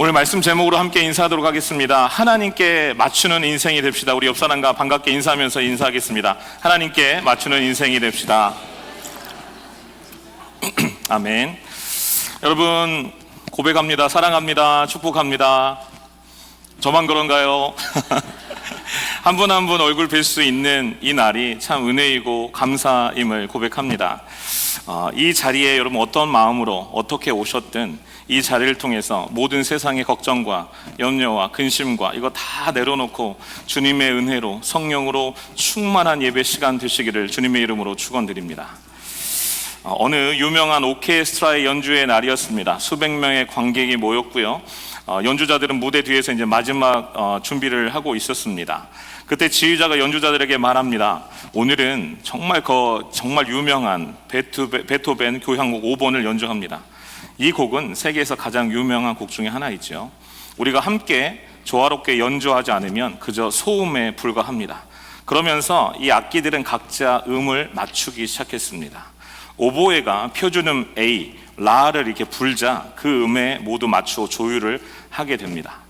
오늘 말씀 제목으로 함께 인사하도록 하겠습니다. 하나님께 맞추는 인생이 됩시다. 우리 옆 사람과 반갑게 인사하면서 인사하겠습니다. 하나님께 맞추는 인생이 됩시다. 아멘. 여러분 고백합니다. 사랑합니다. 축복합니다. 저만 그런가요? 한 분 한 분 얼굴 뵐 수 있는 이 날이 참 은혜이고 감사임을 고백합니다. 어, 이 자리에 여러분 어떤 마음으로 어떻게 오셨든 이 자리를 통해서 모든 세상의 걱정과 염려와 근심과 이거 다 내려놓고 주님의 은혜로 성령으로 충만한 예배 시간 되시기를 주님의 이름으로 축원드립니다. 어, 어느 유명한 오케스트라의 연주의 날이었습니다. 수백 명의 관객이 모였고요. 어, 연주자들은 무대 뒤에서 이제 마지막 어, 준비를 하고 있었습니다. 그때 지휘자가 연주자들에게 말합니다. 오늘은 정말 그 정말 유명한 베토벤, 교향곡 5번을 연주합니다. 이 곡은 세계에서 가장 유명한 곡 중에 하나이죠. 우리가 함께 조화롭게 연주하지 않으면 그저 소음에 불과합니다. 그러면서 이 악기들은 각자 음을 맞추기 시작했습니다. 오보에가 표준음 A, 라를 이렇게 불자 그 음에 모두 맞추어 조율을 하게 됩니다.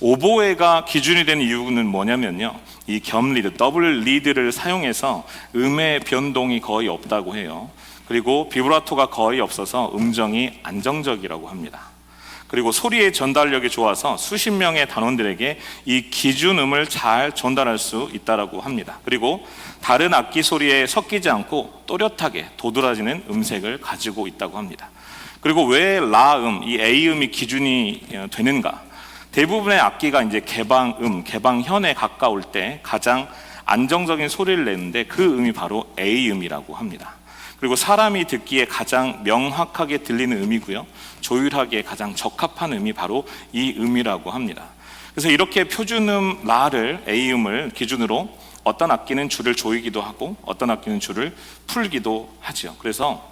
오보에가 기준이 되는 이유는 뭐냐면요. 이 겸리드, 더블 리드를 사용해서 음의 변동이 거의 없다고 해요. 그리고 비브라토가 거의 없어서 음정이 안정적이라고 합니다. 그리고 소리의 전달력이 좋아서 수십 명의 단원들에게 이 기준음을 잘 전달할 수 있다라고 합니다. 그리고 다른 악기 소리에 섞이지 않고 또렷하게 도드라지는 음색을 가지고 있다고 합니다. 그리고 왜 라음, 이 A음이 기준이 되는가? 대부분의 악기가 이제 개방음, 개방현에 가까울 때 가장 안정적인 소리를 내는데 그 음이 바로 A음이라고 합니다. 그리고 사람이 듣기에 가장 명확하게 들리는 음이고요. 조율하기에 가장 적합한 음이 바로 이 음이라고 합니다. 그래서 이렇게 표준음 라를 A음을 기준으로 어떤 악기는 줄을 조이기도 하고 어떤 악기는 줄을 풀기도 하죠. 그래서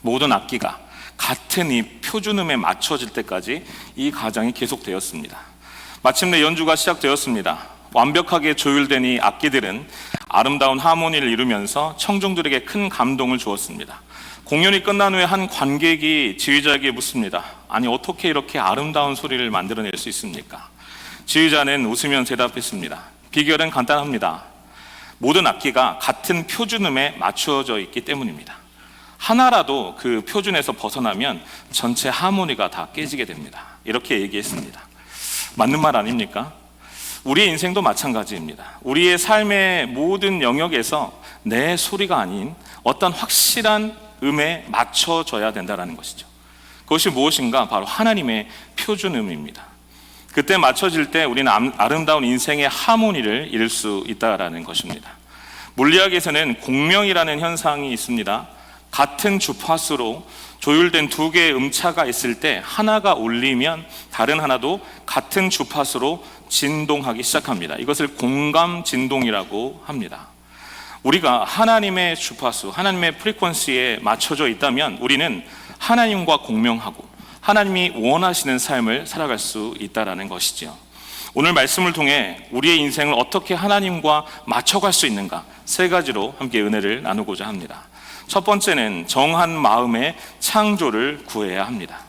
모든 악기가 같은 이 표준음에 맞춰질 때까지 이 과정이 계속되었습니다. 마침내 연주가 시작되었습니다. 완벽하게 조율된 이 악기들은 아름다운 하모니를 이루면서 청중들에게 큰 감동을 주었습니다. 공연이 끝난 후에 한 관객이 지휘자에게 묻습니다. 아니, 어떻게 이렇게 아름다운 소리를 만들어낼 수 있습니까? 지휘자는 웃으며 대답했습니다. 비결은 간단합니다. 모든 악기가 같은 표준음에 맞추어져 있기 때문입니다. 하나라도 그 표준에서 벗어나면 전체 하모니가 다 깨지게 됩니다. 이렇게 얘기했습니다. 맞는 말 아닙니까? 우리의 인생도 마찬가지입니다. 우리의 삶의 모든 영역에서 내 소리가 아닌 어떤 확실한 음에 맞춰져야 된다는 것이죠. 그것이 무엇인가? 바로 하나님의 표준음입니다. 그때 맞춰질 때 우리는 아름다운 인생의 하모니를 이룰 수 있다라는 것입니다. 물리학에서는 공명이라는 현상이 있습니다. 같은 주파수로 조율된 두 개의 음차가 있을 때 하나가 울리면 다른 하나도 같은 주파수로 진동하기 시작합니다. 이것을 공감 진동이라고 합니다. 우리가 하나님의 주파수, 하나님의 프리퀀시에 맞춰져 있다면 우리는 하나님과 공명하고 하나님이 원하시는 삶을 살아갈 수 있다라는 것이죠. 오늘 말씀을 통해 우리의 인생을 어떻게 하나님과 맞춰갈 수 있는가 세 가지로 함께 은혜를 나누고자 합니다. 첫 번째는 정한 마음의 창조를 구해야 합니다.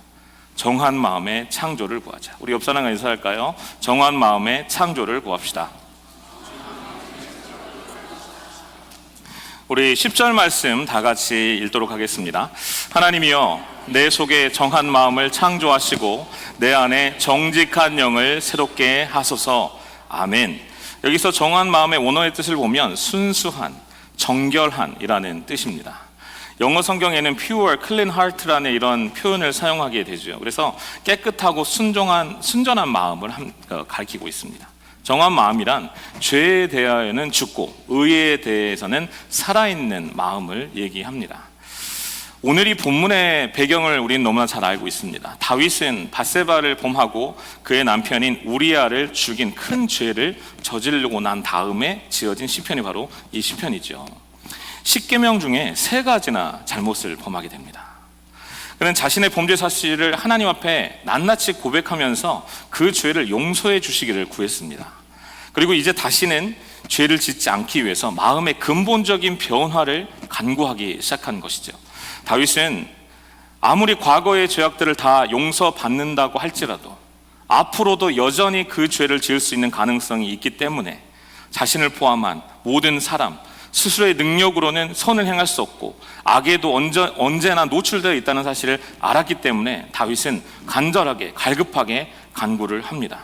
정한 마음의 창조를 구하자. 우리 옆 사람과 인사할까요? 정한 마음의 창조를 구합시다. 우리 10절 말씀 다 같이 읽도록 하겠습니다. 하나님이여 내 속에 정한 마음을 창조하시고 내 안에 정직한 영을 새롭게 하소서. 아멘. 여기서 정한 마음의 원어의 뜻을 보면 순수한, 정결한이라는 뜻입니다. 영어 성경에는 pure, clean heart라는 이런 표현을 사용하게 되죠. 그래서 깨끗하고 순종한, 순전한 마음을 어, 가리키고 있습니다. 정한 마음이란 죄에 대하여는 죽고 의에 대해서는 살아있는 마음을 얘기합니다. 오늘 이 본문의 배경을 우리는 너무나 잘 알고 있습니다. 다윗은 바세바를 범하고 그의 남편인 우리아를 죽인 큰 죄를 저지르고 난 다음에 지어진 시편이 바로 이 시편이죠. 10계명 중에 세 가지나 잘못을 범하게 됩니다. 그는 자신의 범죄 사실을 하나님 앞에 낱낱이 고백하면서 그 죄를 용서해 주시기를 구했습니다. 그리고 이제 다시는 죄를 짓지 않기 위해서 마음의 근본적인 변화를 간구하기 시작한 것이죠. 다윗은 아무리 과거의 죄악들을 다 용서받는다고 할지라도 앞으로도 여전히 그 죄를 지을 수 있는 가능성이 있기 때문에 자신을 포함한 모든 사람 스스로의 능력으로는 선을 행할 수 없고 악에도 언제, 언제 나 노출되어 있다는 사실을 알았기 때문에 다윗은 간절하게 갈급하게 간구를 합니다.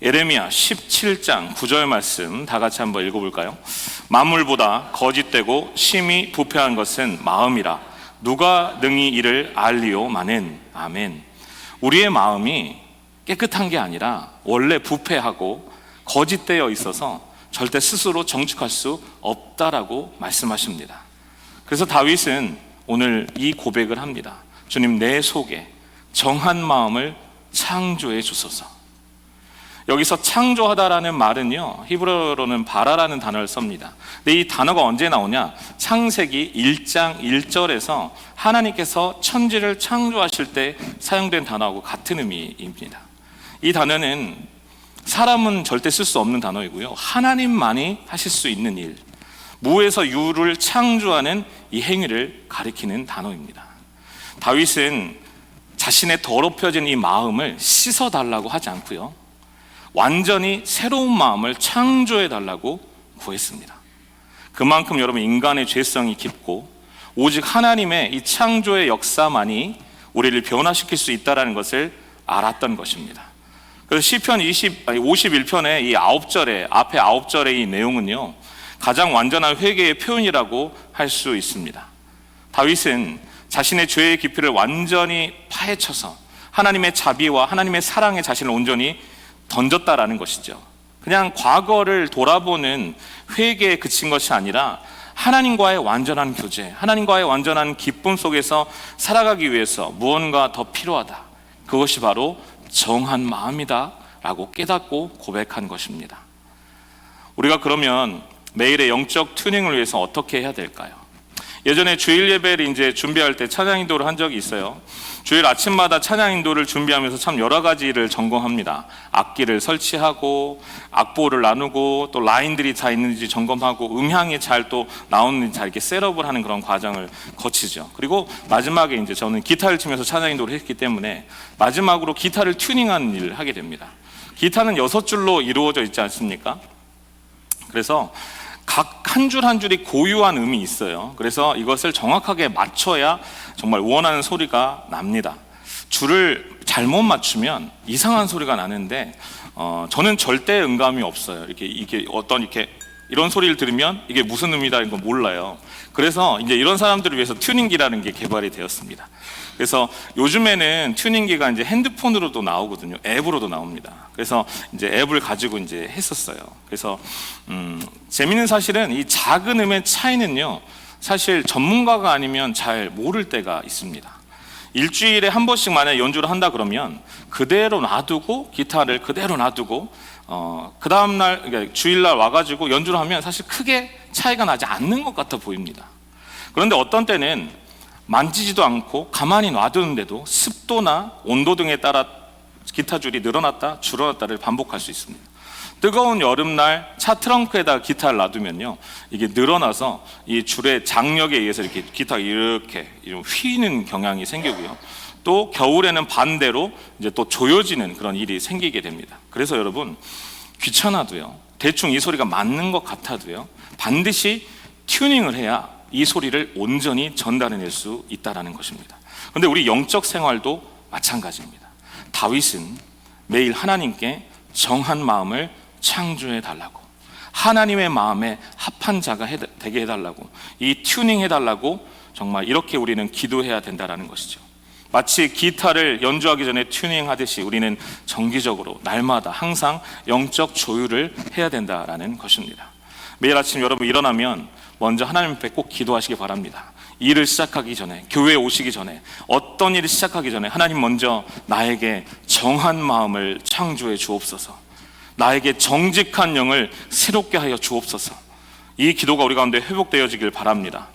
예레미야 17장 9절 말씀 다 같이 한번 읽어볼까요? 만물보다 거짓되고 심히 부패한 것은 마음이라 누가 능히 이를 알리오마는 아멘. 우리의 마음이 깨끗한 게 아니라 원래 부패하고 거짓되어 있어서 절대 스스로 정직할 수 없다라고 말씀하십니다. 그래서 다윗은 오늘 이 고백을 합니다. 주님 내 속에 정한 마음을 창조해 주소서. 여기서 창조하다라는 말은요, 히브리어로는 바라라는 단어를 씁니다. 근데 이 단어가 언제 나오냐? 창세기 1장 1절에서 하나님께서 천지를 창조하실 때 사용된 단어하고 같은 의미입니다. 이 단어는 사람은 절대 쓸 수 없는 단어이고요. 하나님만이 하실 수 있는 일, 무에서 유를 창조하는 이 행위를 가리키는 단어입니다. 다윗은 자신의 더럽혀진 이 마음을 씻어 달라고 하지 않고요. 완전히 새로운 마음을 창조해 달라고 구했습니다. 그만큼 여러분 인간의 죄성이 깊고 오직 하나님의 이 창조의 역사만이 우리를 변화시킬 수 있다라는 것을 알았던 것입니다. 그래서 시편 20 아니 51편의 이 아홉 절에 앞에 아홉 절의 이 내용은요. 가장 완전한 회개의 표현이라고 할 수 있습니다. 다윗은 자신의 죄의 깊이를 완전히 파헤쳐서 하나님의 자비와 하나님의 사랑에 자신을 온전히 던졌다라는 것이죠. 그냥 과거를 돌아보는 회개에 그친 것이 아니라 하나님과의 완전한 교제, 하나님과의 완전한 기쁨 속에서 살아가기 위해서 무언가 더 필요하다. 그것이 바로 정한 마음이다. 라고 깨닫고 고백한 것입니다. 우리가 그러면 매일의 영적 튜닝을 위해서 어떻게 해야 될까요? 예전에 주일 예배를 이제 준비할 때 찬양 인도를 한 적이 있어요. 주일 아침마다 찬양 인도를 준비하면서 참 여러 가지를 점검합니다. 악기를 설치하고 악보를 나누고 또 라인들이 다 있는지 점검하고 음향이 잘 또 나오는지 잘 이렇게 셋업을 하는 그런 과정을 거치죠. 그리고 마지막에 이제 저는 기타를 치면서 찬양 인도를 했기 때문에 마지막으로 기타를 튜닝하는 일을 하게 됩니다. 기타는 여섯 줄로 이루어져 있지 않습니까? 그래서 각 한 줄 한 줄이 고유한 음이 있어요. 그래서 이것을 정확하게 맞춰야 정말 원하는 소리가 납니다. 줄을 잘못 맞추면 이상한 소리가 나는데 어, 저는 절대 음감이 없어요. 이렇게 이게 어떤 이렇게 이런 소리를 들으면 이게 무슨 음이다 이런 거 몰라요. 그래서 이제 이런 사람들을 위해서 튜닝기라는 게 개발이 되었습니다. 그래서 요즘에는 튜닝기가 이제 핸드폰으로도 나오거든요. 앱으로도 나옵니다. 그래서 이제 앱을 가지고 이제 했었어요. 그래서 음, 재밌는 사실은 이 작은 음의 차이는요. 사실 전문가가 아니면 잘 모를 때가 있습니다. 일주일에 한 번씩 만약 연주를 한다 그러면 그대로 놔두고 기타를 그대로 놔두고 어, 그 다음날 그러니까 주일날 와가지고 연주를 하면 사실 크게 차이가 나지 않는 것 같아 보입니다. 그런데 어떤 때는 만지지도 않고 가만히 놔두는데도 습도나 온도 등에 따라 기타 줄이 늘어났다 줄어났다를 반복할 수 있습니다. 뜨거운 여름날 차 트렁크에다 기타를 놔두면요 이게 늘어나서 이 줄의 장력에 의해서 이렇게 기타가 이렇게 휘는 경향이 생기고요 또 겨울에는 반대로 이제 또 조여지는 그런 일이 생기게 됩니다 그래서 여러분 귀찮아도요 대충 이 소리가 맞는 것 같아도요 반드시 튜닝을 해야 이 소리를 온전히 전달해낼 수 있다라는 것입니다 그런데 우리 영적 생활도 마찬가지입니다 다윗은 매일 하나님께 정한 마음을 창조해 달라고 하나님의 마음에 합한 자가 해- 되게 해달라고 이 튜닝 해달라고 정말 이렇게 우리는 기도해야 된다라는 것이죠. 마치 기타를 연주하기 전에 튜닝하듯이 우리는 정기적으로 날마다 항상 영적 조율을 해야 된다라는 것입니다. 매일 아침 여러분 일어나면 먼저 하나님 앞에 꼭 기도하시기 바랍니다. 일을 시작하기 전에, 교회에 오시기 전에, 어떤 일을 시작하기 전에 하나님 먼저 나에게 정한 마음을 창조해 주옵소서. 나에게 정직한 영을 새롭게 하여 주옵소서. 이 기도가 우리 가운데 회복되어지길 바랍니다.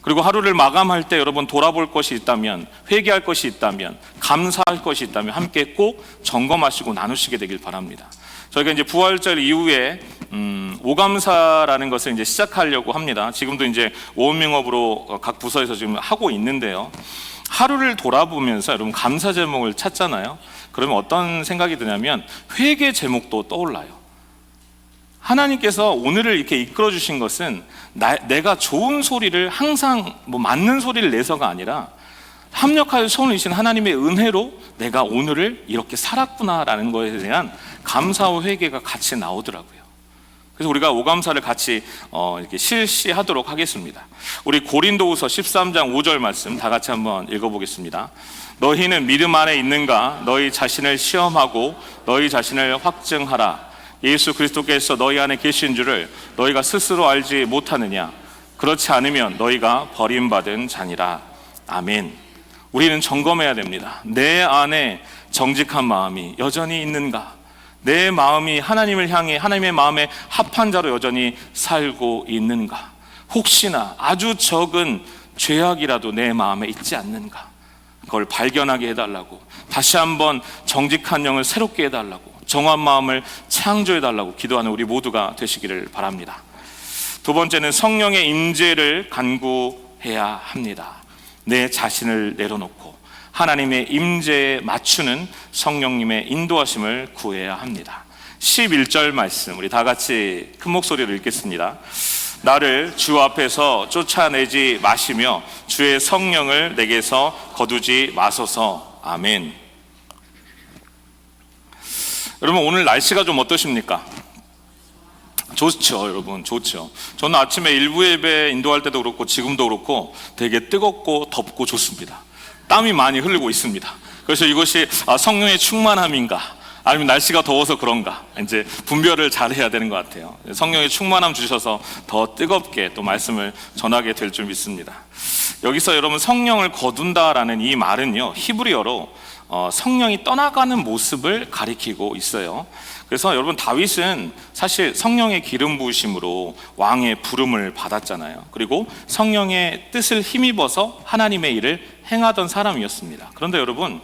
그리고 하루를 마감할 때 여러분 돌아볼 것이 있다면, 회개할 것이 있다면, 감사할 것이 있다면 함께 꼭 점검하시고 나누시게 되길 바랍니다. 저희가 이제 부활절 이후에 음, 오감사라는 것을 이제 시작하려고 합니다. 지금도 이제 오원명업으로 각 부서에서 지금 하고 있는데요. 하루를 돌아보면서 여러분 감사 제목을 찾잖아요. 그러면 어떤 생각이 드냐면 회개 제목도 떠올라요. 하나님께서 오늘을 이렇게 이끌어 주신 것은 나, 내가 좋은 소리를 항상 뭐 맞는 소리를 내서가 아니라 합력하여 손을 이신 하나님의 은혜로 내가 오늘을 이렇게 살았구나라는 것에 대한 감사와 회개가 같이 나오더라고요. 그래서 우리가 오감사를 같이 어, 이렇게 실시하도록 하겠습니다. 우리 고린도후서 13장 5절 말씀 다 같이 한번 읽어보겠습니다. 너희는 믿음 안에 있는가? 너희 자신을 시험하고 너희 자신을 확증하라. 예수 그리스도께서 너희 안에 계신 줄을 너희가 스스로 알지 못하느냐? 그렇지 않으면 너희가 버림받은 자니라. 아멘. 우리는 점검해야 됩니다. 내 안에 정직한 마음이 여전히 있는가? 내 마음이 하나님을 향해 하나님의 마음에 합한 자로 여전히 살고 있는가? 혹시나 아주 적은 죄악이라도 내 마음에 있지 않는가? 그걸 발견하게 해달라고 다시 한번 정직한 영을 새롭게 해달라고 정한 마음을 창조해달라고 기도하는 우리 모두가 되시기를 바랍니다. 두 번째는 성령의 임재를 간구해야 합니다. 내 자신을 내려놓고 하나님의 임재에 맞추는 성령님의 인도하심을 구해야 합니다. 11절 말씀 우리 다 같이 큰 목소리로 읽겠습니다. 나를 주 앞에서 쫓아내지 마시며 주의 성령을 내게서 거두지 마소서. 아멘. 여러분 오늘 날씨가 좀 어떠십니까? 좋죠, 여러분. 좋죠. 저는 아침에 일부 예배 인도할 때도 그렇고 지금도 그렇고 되게 뜨겁고 덥고 좋습니다. 땀이 많이 흐르고 있습니다. 그래서 이것이 아, 성령의 충만함인가? 아니면 날씨가 더워서 그런가? 이제 분별을 잘 해야 되는 것 같아요. 성령의 충만함 주셔서 더 뜨겁게 또 말씀을 전하게 될 줄 믿습니다. 여기서 여러분 성령을 거둔다라는 이 말은요, 히브리어로 어, 성령이 떠나가는 모습을 가리키고 있어요. 그래서 여러분 다윗은 사실 성령의 기름 부으심으로 왕의 부름을 받았잖아요. 그리고 성령의 뜻을 힘입어서 하나님의 일을 행하던 사람이었습니다. 그런데 여러분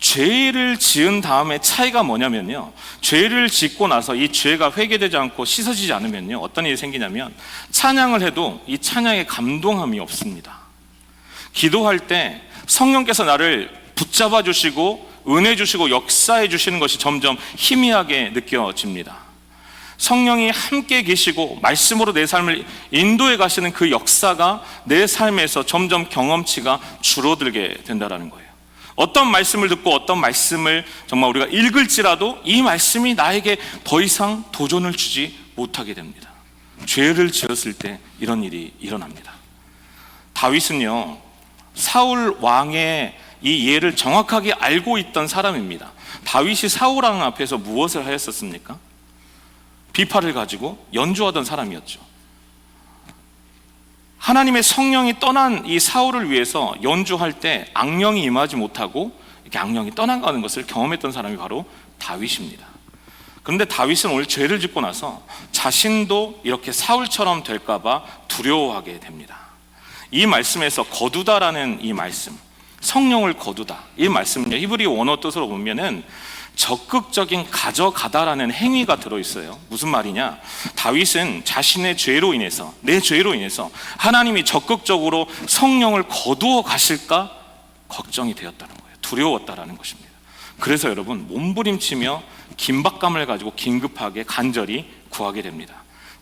죄를 지은 다음에 차이가 뭐냐면요. 죄를 짓고 나서 이 죄가 회개되지 않고 씻어지지 않으면요. 어떤 일이 생기냐면 찬양을 해도 이 찬양에 감동함이 없습니다. 기도할 때 성령께서 나를 붙잡아 주시고 은혜 주시고 역사해 주시는 것이 점점 희미하게 느껴집니다. 성령이 함께 계시고 말씀으로 내 삶을 인도해 가시는 그 역사가 내 삶에서 점점 경험치가 줄어들게 된다라는 거예요. 어떤 말씀을 듣고 어떤 말씀을 정말 우리가 읽을지라도 이 말씀이 나에게 더 이상 도전을 주지 못하게 됩니다. 죄를 지었을 때 이런 일이 일어납니다. 다윗은요, 사울 왕의 이 예를 정확하게 알고 있던 사람입니다. 다윗이 왕 앞에서 무엇을 하였었습니까? 비파를 가지고 연주하던 사람이었죠. 하나님의 성령이 떠난 이 사울을 위해서 연주할 때 악령이 임하지 못하고 이렇게 악령이 떠나가는 것을 경험했던 사람이 바로 다윗입니다. 그런데 다윗은 오늘 죄를 짓고 나서 자신도 이렇게 사울처럼 될까봐 두려워하게 됩니다. 이 말씀에서 거두다라는 이 말씀, 성령을 거두다. 이 말씀은요, 히브리 원어 뜻으로 보면은 적극적인 가져가다라는 행위가 들어 있어요. 무슨 말이냐? 다윗은 자신의 죄로 인해서, 내 죄로 인해서 하나님이 적극적으로 성령을 거두어 가실까 걱정이 되었다는 거예요. 두려웠다라는 것입니다. 그래서 여러분, 몸부림치며 긴박감을 가지고 긴급하게 간절히 구하게 됩니다.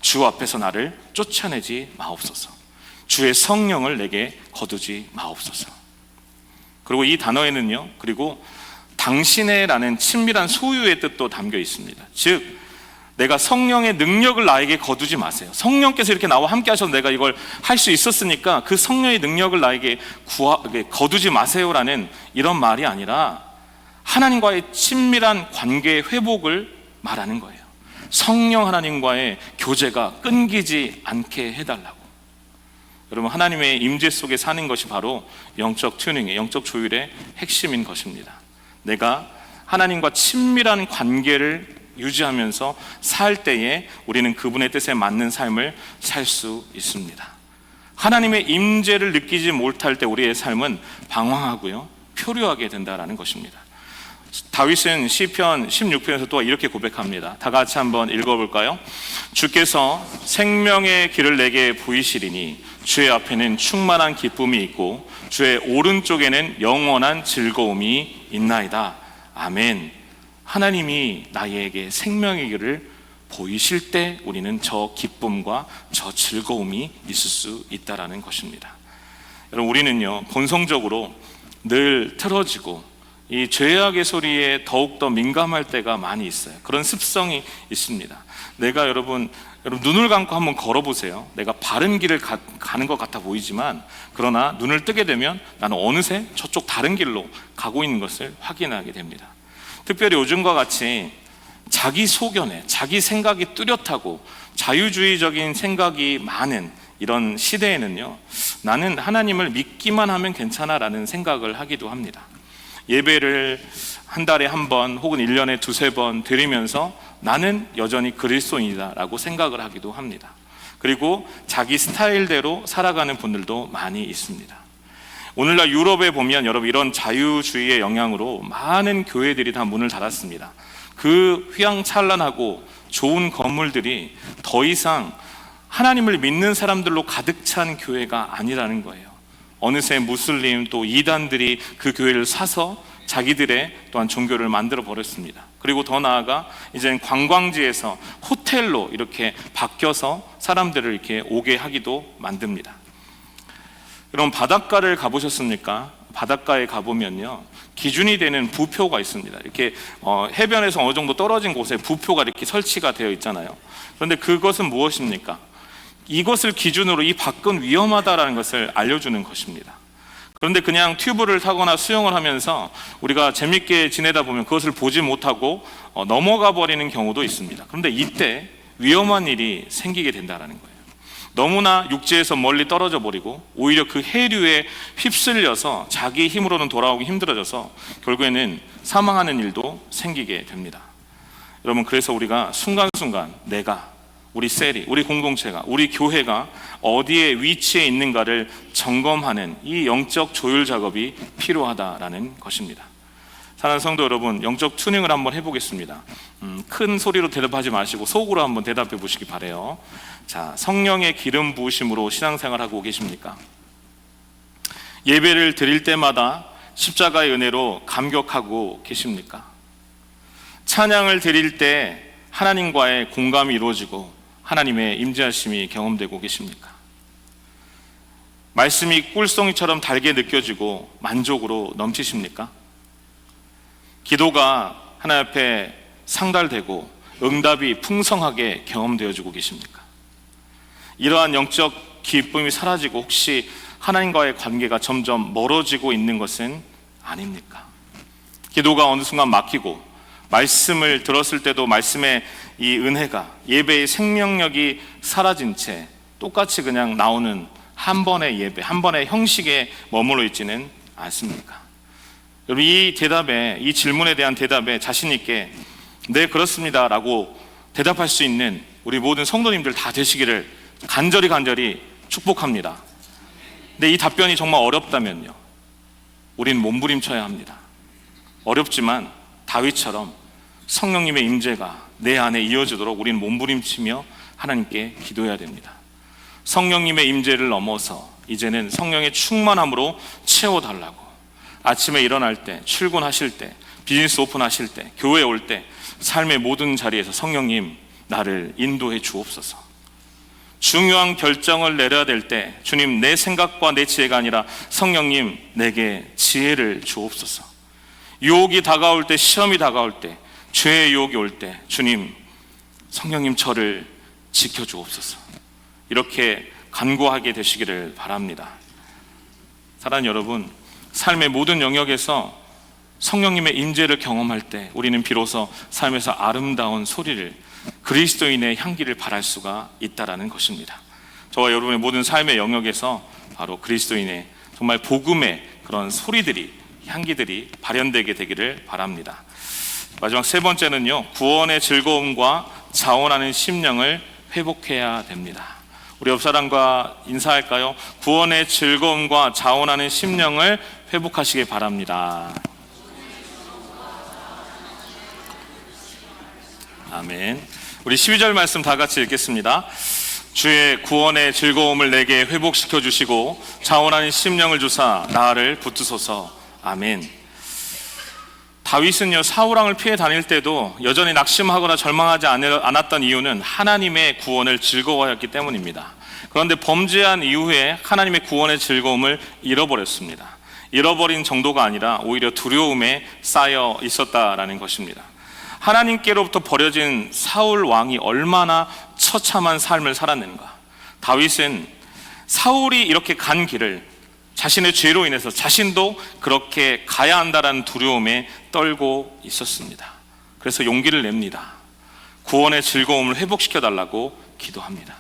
주 앞에서 나를 쫓아내지 마옵소서. 주의 성령을 내게 거두지 마옵소서. 그리고 이 단어에는요, 그리고 당신의라는 친밀한 소유의 뜻도 담겨 있습니다. 즉, 내가 성령의 능력을 나에게 거두지 마세요. 성령께서 이렇게 나와 함께 하셔서 내가 이걸 할 수 있었으니까 그 성령의 능력을 나에게 구하, 거두지 마세요라는 이런 말이 아니라 하나님과의 친밀한 관계의 회복을 말하는 거예요. 성령 하나님과의 교제가 끊기지 않게 해달라고. 여러분 하나님의 임재 속에 사는 것이 바로 영적 튜닝의 영적 조율의 핵심인 것입니다. 내가 하나님과 친밀한 관계를 유지하면서 살 때에 우리는 그분의 뜻에 맞는 삶을 살 수 있습니다. 하나님의 임재를 느끼지 못할 때 우리의 삶은 방황하고요, 표류하게 된다라는 것입니다. 다윗은 시편 16편에서 또 이렇게 고백합니다. 다 같이 한번 읽어볼까요? 주께서 생명의 길을 내게 보이시리니 주의 앞에는 충만한 기쁨이 있고 주의 오른쪽에는 영원한 즐거움이 있나이다. 아멘. 하나님이 나에게 생명의 길을 보이실 때 우리는 저 기쁨과 저 즐거움이 있을 수 있다라는 것입니다. 여러분 우리는요 본성적으로 늘 틀어지고 이 죄악의 소리에 더욱더 민감할 때가 많이 있어요. 그런 습성이 있습니다. 내가 여러분, 여러분 눈을 감고 한번 걸어보세요. 내가 바른 길을 가, 가는 것 같아 보이지만 그러나 눈을 뜨게 되면 나는 어느새 저쪽 다른 길로 가고 있는 것을 확인하게 됩니다. 특별히 요즘과 같이 자기 소견에 자기 생각이 뚜렷하고 자유주의적인 생각이 많은 이런 시대에는요, 나는 하나님을 믿기만 하면 괜찮아라는 생각을 하기도 합니다. 예배를 한 달에 한 번 혹은 1년에 두세 번 드리면서 나는 여전히 그리스도인이다라고 생각을 하기도 합니다. 그리고 자기 스타일대로 살아가는 분들도 많이 있습니다. 오늘날 유럽에 보면 여러분 이런 자유주의의 영향으로 많은 교회들이 다 문을 닫았습니다. 그 휘황찬란하고 좋은 건물들이 더 이상 하나님을 믿는 사람들로 가득 찬 교회가 아니라는 거예요. 어느새 무슬림 또 이단들이 그 교회를 사서 자기들의 또한 종교를 만들어 버렸습니다. 그리고 더 나아가 이제는 관광지에서 호텔로 이렇게 바뀌어서 사람들을 이렇게 오게 하기도 만듭니다. 여러분 바닷가를 가보셨습니까? 바닷가에 가보면요 기준이 되는 부표가 있습니다. 이렇게 어, 해변에서 어느 정도 떨어진 곳에 부표가 이렇게 설치가 되어 있잖아요. 그런데 그것은 무엇입니까? 이것을 기준으로 이 밖은 위험하다라는 것을 알려주는 것입니다. 그런데 그냥 튜브를 타거나 수영을 하면서 우리가 재밌게 지내다 보면 그것을 보지 못하고 어, 넘어가 버리는 경우도 있습니다. 그런데 이때 위험한 일이 생기게 된다는 거예요. 너무나 육지에서 멀리 떨어져 버리고 오히려 그 해류에 휩쓸려서 자기 힘으로는 돌아오기 힘들어져서 결국에는 사망하는 일도 생기게 됩니다. 여러분 그래서 우리가 순간순간 내가 우리 셀이 우리 공동체가 우리 교회가 어디에 위치해 있는가를 점검하는 이 영적 조율 작업이 필요하다라는 것입니다. 사랑하는 성도 여러분, 영적 튜닝을 한번 해보겠습니다. 음, 큰 소리로 대답하지 마시고 속으로 한번 대답해 보시기 바래요. 자, 성령의 기름 부으심으로 신앙생활하고 계십니까? 예배를 드릴 때마다 십자가의 은혜로 감격하고 계십니까? 찬양을 드릴 때 하나님과의 공감이 이루어지고 하나님의 임재하심이 경험되고 계십니까? 말씀이 꿀송이처럼 달게 느껴지고 만족으로 넘치십니까? 기도가 하나님 앞에 상달되고 응답이 풍성하게 경험되어지고 계십니까? 이러한 영적 기쁨이 사라지고 혹시 하나님과의 관계가 점점 멀어지고 있는 것은 아닙니까? 기도가 어느 순간 막히고 말씀을 들었을 때도 말씀의 이 은혜가 예배의 생명력이 사라진 채 똑같이 그냥 나오는 한 번의 예배, 한 번의 형식에 머물러 있지는 않습니까? 여러분 이 대답에 이 질문에 대한 대답에 자신 있게 네 그렇습니다라고 대답할 수 있는 우리 모든 성도님들 다 되시기를 간절히 간절히 축복합니다. 근데 이 답변이 정말 어렵다면요. 우린 몸부림쳐야 합니다. 어렵지만 다윗처럼 성령님의 임재가 내 안에 이어지도록 우리는 몸부림치며 하나님께 기도해야 됩니다. 성령님의 임재를 넘어서 이제는 성령의 충만함으로 채워달라고 아침에 일어날 때, 출근하실 때, 비즈니스 오픈하실 때, 교회 올 때, 삶의 모든 자리에서 성령님 나를 인도해 주옵소서. 중요한 결정을 내려야 될 때, 주님 내 생각과 내 지혜가 아니라 성령님 내게 지혜를 주옵소서. 유혹이 다가올 때, 시험이 다가올 때, 죄의 유혹이 올 때, 주님 성령님 저를 지켜 주옵소서. 이렇게 간구하게 되시기를 바랍니다. 사랑하는 여러분, 삶의 모든 영역에서 성령님의 임재를 경험할 때 우리는 비로소 삶에서 아름다운 소리를 그리스도인의 향기를 발할 수가 있다라는 것입니다. 저와 여러분의 모든 삶의 영역에서 바로 그리스도인의 정말 복음의 그런 소리들이 향기들이 발현되게 되기를 바랍니다. 마지막 세 번째는요. 구원의 즐거움과 자원하는 심령을 회복해야 됩니다. 우리 옆 사람과 인사할까요? 구원의 즐거움과 자원하는 심령을 회복하시기 바랍니다. 아멘. 우리 12절 말씀 다 같이 읽겠습니다. 주의 구원의 즐거움을 내게 회복시켜 주시고 자원하는 심령을 주사 나를 붙드소서. 아멘. 다윗은요 사울 왕을 피해 다닐 때도 여전히 낙심하거나 절망하지 않- 않았던 이유는 하나님의 구원을 즐거워했기 때문입니다. 그런데 범죄한 이후에 하나님의 구원의 즐거움을 잃어버렸습니다. 잃어버린 정도가 아니라 오히려 두려움에 쌓여 있었다라는 것입니다. 하나님께로부터 버려진 사울 왕이 얼마나 처참한 삶을 살았는가. 다윗은 사울이 이렇게 간 길을 자신의 죄로 인해서 자신도 그렇게 가야 한다라는 두려움에 떨고 있었습니다. 그래서 용기를 냅니다. 구원의 즐거움을 회복시켜 달라고 기도합니다.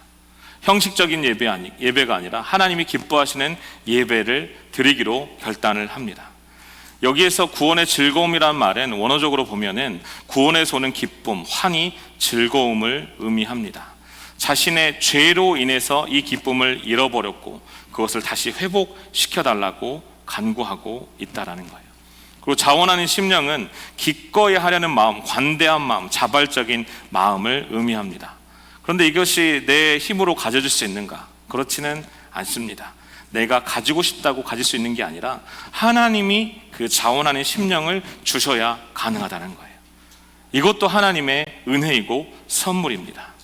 형식적인 예배 아니, 예배가 아니라 하나님이 기뻐하시는 예배를 드리기로 결단을 합니다. 여기에서 구원의 즐거움이라는 말은 원어적으로 보면은 구원에서 오는 기쁨, 환희, 즐거움을 의미합니다. 자신의 죄로 인해서 이 기쁨을 잃어버렸고 그것을 다시 회복시켜 달라고 간구하고 있다라는 거예요. 그리고 자원하는 심령은 기꺼이 하려는 마음, 관대한 마음, 자발적인 마음을 의미합니다. 그런데 이것이 내 힘으로 가져질 수 있는가? 그렇지는 않습니다. 내가 가지고 싶다고 가질 수 있는 게 아니라 하나님이 그 자원하는 심령을 주셔야 가능하다는 거예요. 이것도 하나님의 은혜이고 선물입니다.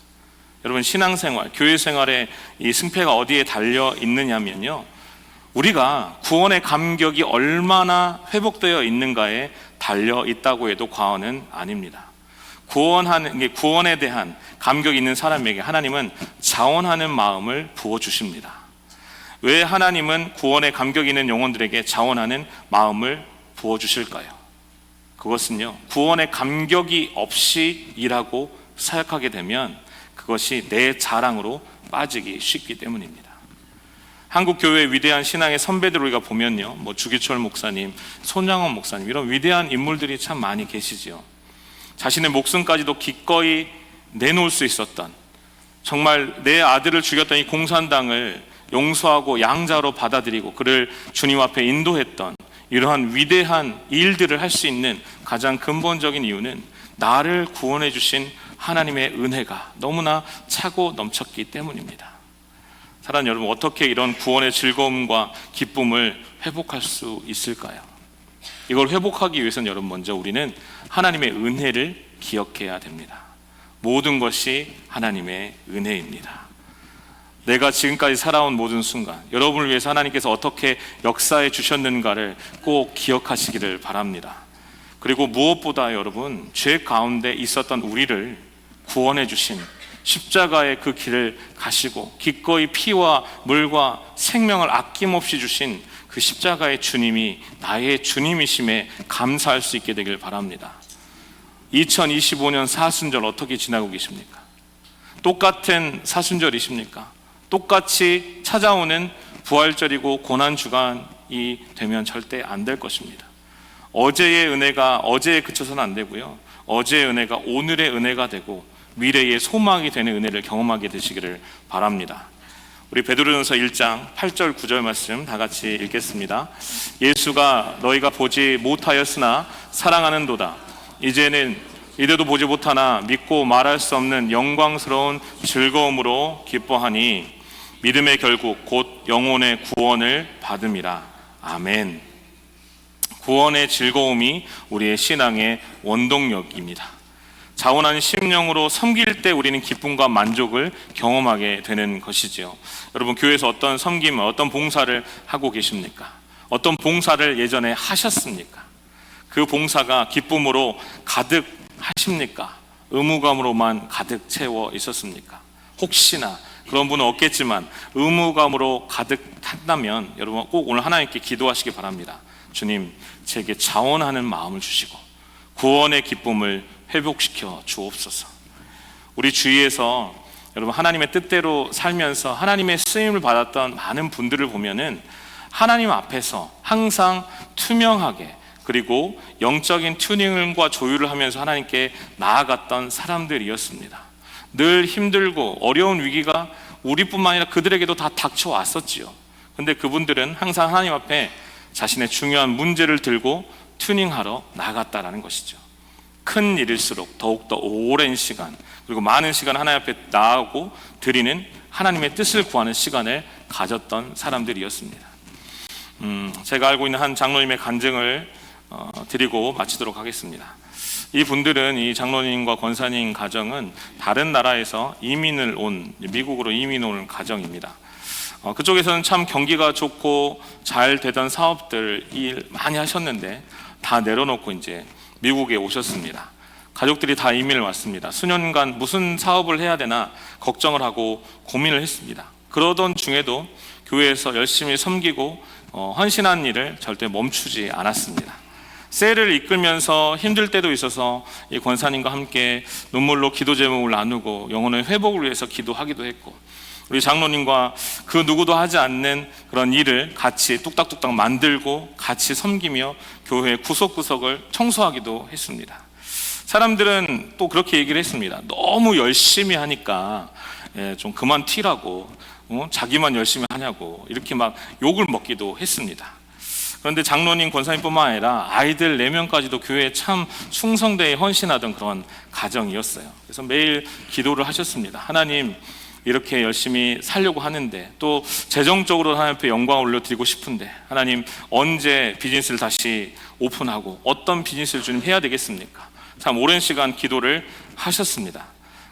여러분 신앙생활, 교회 생활의 이 승패가 어디에 달려 있느냐면요. 우리가 구원의 감격이 얼마나 회복되어 있는가에 달려 있다고 해도 과언은 아닙니다. 구원하는 게 구원에 대한 감격이 있는 사람에게 하나님은 자원하는 마음을 부어 주십니다. 왜 하나님은 구원에 감격 있는 영혼들에게 자원하는 마음을 부어 주실까요? 그것은요. 구원에 감격이 없이 일하고 사역하게 되면 그것이 내 자랑으로 빠지기 쉽기 때문입니다. 한국 교회의 위대한 신앙의 선배들 우리가 보면요. 뭐 주기철 목사님, 손양원 목사님 이런 위대한 인물들이 참 많이 계시지요. 자신의 목숨까지도 기꺼이 내놓을 수 있었던 정말 내 아들을 죽였던 이 공산당을 용서하고 양자로 받아들이고 그를 주님 앞에 인도했던 이러한 위대한 일들을 할 수 있는 가장 근본적인 이유는 나를 구원해 주신 하나님의 은혜가 너무나 차고 넘쳤기 때문입니다. 사랑하는 여러분, 어떻게 이런 구원의 즐거움과 기쁨을 회복할 수 있을까요? 이걸 회복하기 위해서는 여러분 먼저 우리는 하나님의 은혜를 기억해야 됩니다. 모든 것이 하나님의 은혜입니다. 내가 지금까지 살아온 모든 순간, 여러분을 위해서 하나님께서 어떻게 역사해 주셨는가를 꼭 기억하시기를 바랍니다. 그리고 무엇보다 여러분, 죄 가운데 있었던 우리를 구원해 주신 십자가의 그 길을 가시고 기꺼이 피와 물과 생명을 아낌없이 주신 그 십자가의 주님이 나의 주님이심에 감사할 수 있게 되길 바랍니다. 2025년 사순절 어떻게 지나고 계십니까? 똑같은 사순절이십니까? 똑같이 찾아오는 부활절이고 고난 주간이 되면 절대 안 될 것입니다. 어제의 은혜가 어제에 그쳐서는 안 되고요. 어제의 은혜가 오늘의 은혜가 되고 미래의 소망이 되는 은혜를 경험하게 되시기를 바랍니다. 우리 베드로전서 1장 8절 9절 말씀 다 같이 읽겠습니다. 예수가 너희가 보지 못하였으나 사랑하는도다. 이제는 이대도 보지 못하나 믿고 말할 수 없는 영광스러운 즐거움으로 기뻐하니 믿음의 결국 곧 영혼의 구원을 받음이라. 아멘. 구원의 즐거움이 우리의 신앙의 원동력입니다. 자원한 심령으로 섬길 때 우리는 기쁨과 만족을 경험하게 되는 것이지요. 여러분 교회에서 어떤 섬김, 어떤 봉사를 하고 계십니까? 어떤 봉사를 예전에 하셨습니까? 그 봉사가 기쁨으로 가득 하십니까? 의무감으로만 가득 채워 있었습니까? 혹시나 그런 분은 없겠지만 의무감으로 가득 탔다면 여러분 꼭 오늘 하나님께 기도하시기 바랍니다. 주님, 제게 자원하는 마음을 주시고 구원의 기쁨을 회복시켜 주옵소서. 우리 주위에서 여러분 하나님의 뜻대로 살면서 하나님의 쓰임을 받았던 많은 분들을 보면은 하나님 앞에서 항상 투명하게 그리고 영적인 튜닝과 조율을 하면서 하나님께 나아갔던 사람들이었습니다. 늘 힘들고 어려운 위기가 우리뿐만 아니라 그들에게도 다 닥쳐왔었지요. 근데 그분들은 항상 하나님 앞에 자신의 중요한 문제를 들고 튜닝하러 나갔다라는 것이죠. 큰 일일수록 더욱더 오랜 시간 그리고 많은 시간 하나님 앞에 나아오고 드리는 하나님의 뜻을 구하는 시간을 가졌던 사람들이었습니다. 음, 제가 알고 있는 한 장로님의 간증을 어, 드리고 마치도록 하겠습니다. 이 분들은 이 장로님과 권사님 가정은 다른 나라에서 이민을 온 미국으로 이민 온 가정입니다. 어, 그쪽에서는 참 경기가 좋고 잘 되던 사업들 일 많이 하셨는데 다 내려놓고 이제 미국에 오셨습니다. 가족들이 다 이민을 왔습니다. 수년간 무슨 사업을 해야 되나 걱정을 하고 고민을 했습니다. 그러던 중에도 교회에서 열심히 섬기고 어, 헌신한 일을 절대 멈추지 않았습니다. 셀을 이끌면서 힘들 때도 있어서 이 권사님과 함께 눈물로 기도 제목을 나누고 영혼의 회복을 위해서 기도하기도 했고 우리 장로님과 그 누구도 하지 않는 그런 일을 같이 뚝딱뚝딱 만들고 같이 섬기며 교회 구석구석을 청소하기도 했습니다. 사람들은 또 그렇게 얘기를 했습니다. 너무 열심히 하니까 예, 좀 그만 튀라고 어? 자기만 열심히 하냐고 이렇게 막 욕을 먹기도 했습니다. 그런데 장로님 권사님뿐만 아니라 아이들 4명까지도 교회에 참 충성되게 헌신하던 그런 가정이었어요. 그래서 매일 기도를 하셨습니다. 하나님 이렇게 열심히 살려고 하는데 또 재정적으로 하나님 앞에 영광 올려드리고 싶은데 하나님 언제 비즈니스를 다시 오픈하고 어떤 비즈니스를 주님 해야 되겠습니까? 참 오랜 시간 기도를 하셨습니다.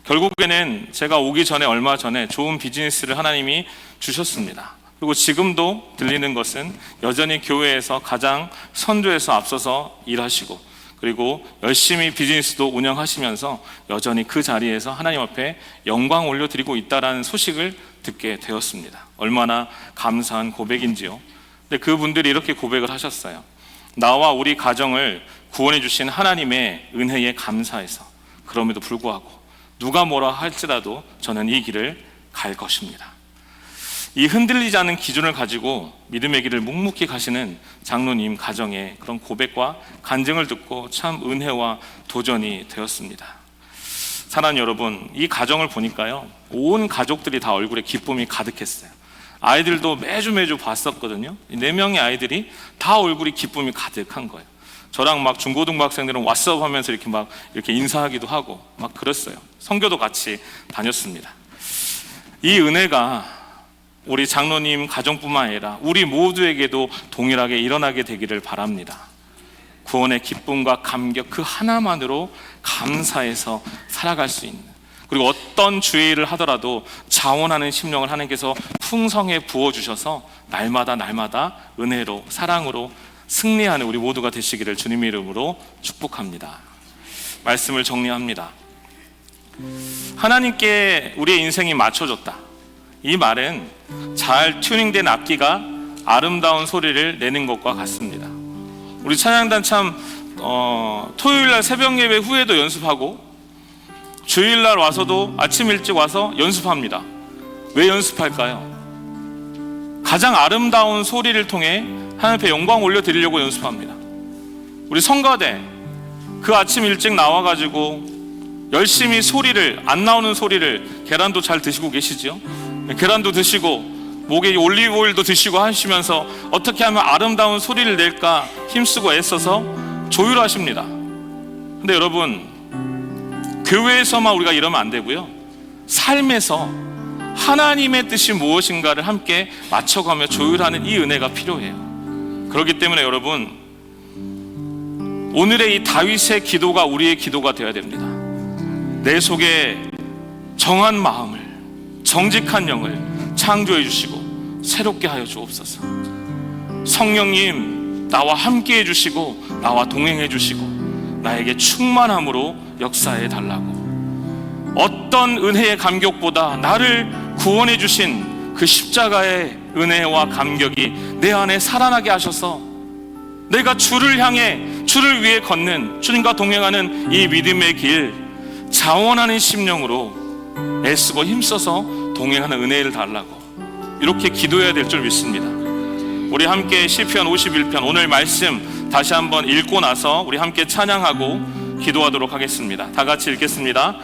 결국에는 제가 오기 전에 얼마 전에 좋은 비즈니스를 하나님이 주셨습니다. 그리고 지금도 들리는 것은 여전히 교회에서 가장 선두에서 앞서서 일하시고 그리고 열심히 비즈니스도 운영하시면서 여전히 그 자리에서 하나님 앞에 영광 올려드리고 있다라는 소식을 듣게 되었습니다. 얼마나 감사한 고백인지요. 근데 그분들이 이렇게 고백을 하셨어요. 나와 우리 가정을 구원해 주신 하나님의 은혜에 감사해서 그럼에도 불구하고 누가 뭐라 할지라도 저는 이 길을 갈 것입니다. 이 흔들리지 않는 기준을 가지고 믿음의 길을 묵묵히 가시는 장로님 가정의 그런 고백과 간증을 듣고 참 은혜와 도전이 되었습니다. 사랑하는 여러분, 이 가정을 보니까요, 온 가족들이 다 얼굴에 기쁨이 가득했어요. 아이들도 매주 매주 봤었거든요. 이네 명의 아이들이 다 얼굴이 기쁨이 가득한 거예요. 저랑 막 중고등부 학생들은 왓썹 하면서 이렇게 막 이렇게 인사하기도 하고 막 그랬어요. 성교도 같이 다녔습니다. 이 은혜가 우리 장로님 가정뿐만 아니라 우리 모두에게도 동일하게 일어나게 되기를 바랍니다. 구원의 기쁨과 감격 그 하나만으로 감사해서 살아갈 수 있는 그리고 어떤 주의를 하더라도 자원하는 심령을 하나님께서 풍성에 부어 주셔서 날마다 날마다 은혜로 사랑으로 승리하는 우리 모두가 되시기를 주님의 이름으로 축복합니다. 말씀을 정리합니다. 하나님께 우리의 인생이 맞춰졌다. 이 말은 잘 튜닝된 악기가 아름다운 소리를 내는 것과 같습니다. 우리 찬양단 참 어, 토요일 날 새벽 예배 후에도 연습하고 주일 날 와서도 아침 일찍 와서 연습합니다. 왜 연습할까요? 가장 아름다운 소리를 통해 하나님 앞에 영광 올려 드리려고 연습합니다. 우리 성가대 그 아침 일찍 나와 가지고 열심히 소리를 안 나오는 소리를 계란도 잘 드시고 계시죠? 계란도 드시고 목에 올리브 오일도 드시고 하시면서 어떻게 하면 아름다운 소리를 낼까 힘쓰고 애써서 조율하십니다. 근데 여러분 교회에서만 우리가 이러면 안 되고요. 삶에서 하나님의 뜻이 무엇인가를 함께 맞춰가며 조율하는 이 은혜가 필요해요. 그렇기 때문에 여러분 오늘의 이 다윗의 기도가 우리의 기도가 되어야 됩니다. 내 속에 정한 마음을 정직한 영을 창조해 주시고 새롭게 하여 주옵소서. 성령님 나와 함께 해 주시고 나와 동행해 주시고 나에게 충만함으로 역사해 달라고. 어떤 은혜의 감격보다 나를 구원해 주신 그 십자가의 은혜와 감격이 내 안에 살아나게 하셔서 내가 주를 향해 주를 위해 걷는 주님과 동행하는 이 믿음의 길 자원하는 심령으로 애쓰고 힘써서 동행하는 은혜를 달라고 이렇게 기도해야 될 줄 믿습니다. 우리 함께 시편 51편 오늘 말씀 다시 한번 읽고 나서 우리 함께 찬양하고 기도하도록 하겠습니다. 다 같이 읽겠습니다.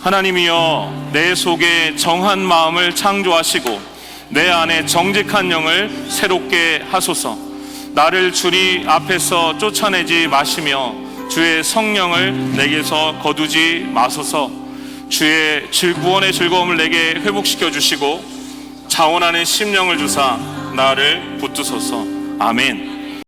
하나님이여 내 속에 정한 마음을 창조하시고 내 안에 정직한 영을 새롭게 하소서. 나를 주리 앞에서 쫓아내지 마시며 주의 성령을 내게서 거두지 마소서 주의 즐- 구원의 즐거움을 내게 회복시켜 주시고 자원하는 심령을 주사 나를 붙드소서. 아멘